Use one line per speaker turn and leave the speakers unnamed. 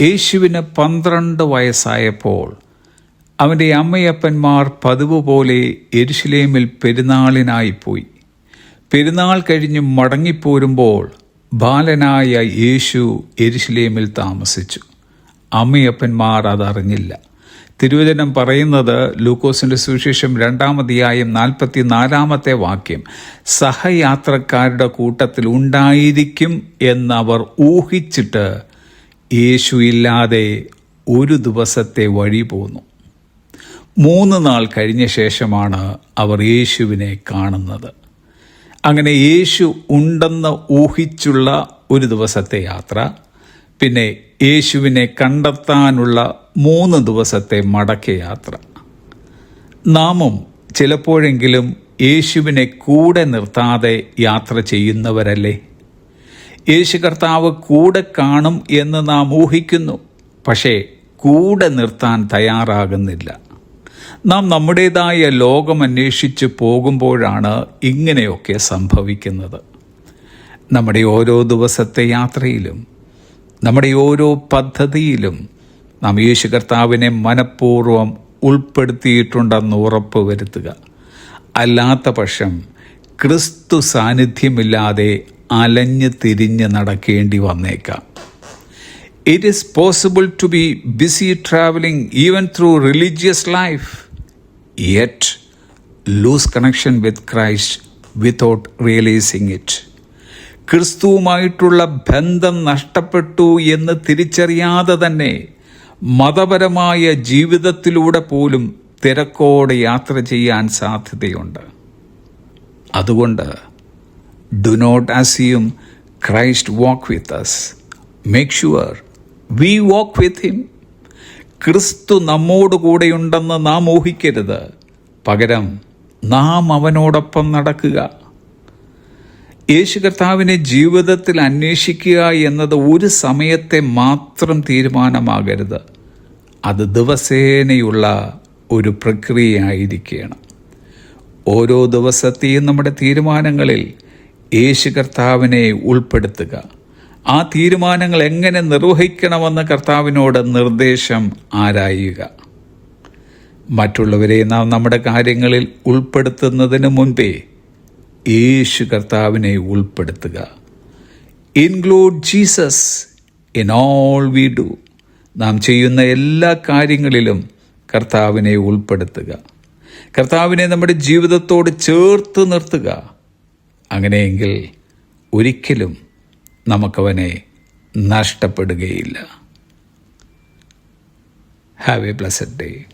യേശുവിന് പന്ത്രണ്ട് വയസ്സായപ്പോൾ അവന്റെ അമ്മയപ്പന്മാർ പതിവ് പോലെ എരുശിലേമിൽ പെരുന്നാളിനായി പോയി പെരുന്നാൾ കഴിഞ്ഞ് മടങ്ങിപ്പോരുമ്പോൾ ബാലനായ യേശു എരുശിലേമിൽ താമസിച്ചു. അമ്മയപ്പന്മാർ അതറിഞ്ഞില്ല. തിരുവചനം പറയുന്നത് ലൂക്കോസിന്റെ സുവിശേഷം രണ്ടാമതിയായും നാൽപ്പത്തി നാലാമത്തെ വാക്യം സഹയാത്രക്കാരുടെ കൂട്ടത്തിൽ ഉണ്ടായിരിക്കും എന്നവർ ഊഹിച്ചിട്ട് യേശു ഇല്ലാതെ ഒരു ദിവസത്തെ വഴി പോന്നു. മൂന്ന് നാൾ കഴിഞ്ഞ ശേഷമാണ് അവർ യേശുവിനെ കാണുന്നത്. അങ്ങനെ യേശു ഉണ്ടെന്ന് ഊഹിച്ചുള്ള ഒരു ദിവസത്തെ യാത്ര പിന്നെ യേശുവിനെ കണ്ടെത്താനുള്ള മൂന്ന് ദിവസത്തെ മടക്കയാത്ര നാമും ചിലപ്പോഴെങ്കിലും യേശുവിനെ കൂടെ നിർത്താതെ യാത്ര ചെയ്യുന്നവരല്ലേ? യേശു കർത്താവ് കൂടെ കാണും എന്ന് നാം ഊഹിക്കുന്നു. പക്ഷേ കൂടെ നിർത്താൻ തയ്യാറാകുന്നില്ല. നാം നമ്മുടേതായ ലോകം അന്വേഷിച്ച് പോകുമ്പോഴാണ് ഇങ്ങനെയൊക്കെ സംഭവിക്കുന്നത്. നമ്മുടെ ഓരോ ദിവസത്തെ യാത്രയിലും നമ്മുടെ ഓരോ പദ്ധതിയിലും നാം യേശു കർത്താവിനെ മനഃപൂർവം ഉൾപ്പെടുത്തിയിട്ടുണ്ടെന്ന് ഉറപ്പ് വരുത്തുക. അല്ലാത്ത പക്ഷം ക്രിസ്തു സാന്നിധ്യമില്ലാതെ അലഞ്ഞ് തിരിഞ്ഞ് നടക്കേണ്ടി വന്നേക്കാം. It is possible to be busy travelling even through religious life yet lose connection with Christ without realising it ക്രിസ്തുവുമായിട്ടുള്ള ബന്ധം നഷ്ടപ്പെട്ടു എന്ന് തിരിച്ചറിയാതെ തന്നെ മതപരമായ ജീവിതത്തിലൂടെ പോലും തിരക്കോടെ യാത്ര ചെയ്യാൻ സാധ്യതയുണ്ട്. അതുകൊണ്ട് do not assume Christ walk with us make sure we walk with him ക്രിസ്തു നമ്മോട് കൂടെയുണ്ടെന്ന് നാം ഊഹിക്കരുത്. പകരം നാം അവനോടൊപ്പം നടക്കുക. യേശു കർത്താവിനെ ജീവിതത്തിൽ അന്വേഷിക്കുക എന്നത് ഒരു സമയത്തെ മാത്രം തീരുമാനമാകരുത്. അത് ദിവസേനയുള്ള ഒരു പ്രക്രിയയായിരിക്കണം. ഓരോ ദിവസത്തെയും നമ്മുടെ തീരുമാനങ്ങളിൽ യേശു കർത്താവിനെ ഉൾപ്പെടുത്തുക. ആ തീരുമാനങ്ങൾ എങ്ങനെ നിർവഹിക്കണമെന്ന് കർത്താവിനോട് നിർദ്ദേശം ആരായുക. മറ്റുള്ളവരെ നാം നമ്മുടെ കാര്യങ്ങളിൽ ഉൾപ്പെടുത്തുന്നതിന് മുൻപേ യേശു കർത്താവിനെ ഉൾപ്പെടുത്തുക. Include Jesus in all we do നാം ചെയ്യുന്ന എല്ലാ കാര്യങ്ങളിലും കർത്താവിനെ ഉൾപ്പെടുത്തുക. കർത്താവിനെ നമ്മുടെ ജീവിതത്തോട് ചേർത്ത് നിർത്തുക. അങ്ങനെയെങ്കിൽ ഒരിക്കലും നമുക്കവനെ നഷ്ടപ്പെടുകയില്ല. Have a blessed day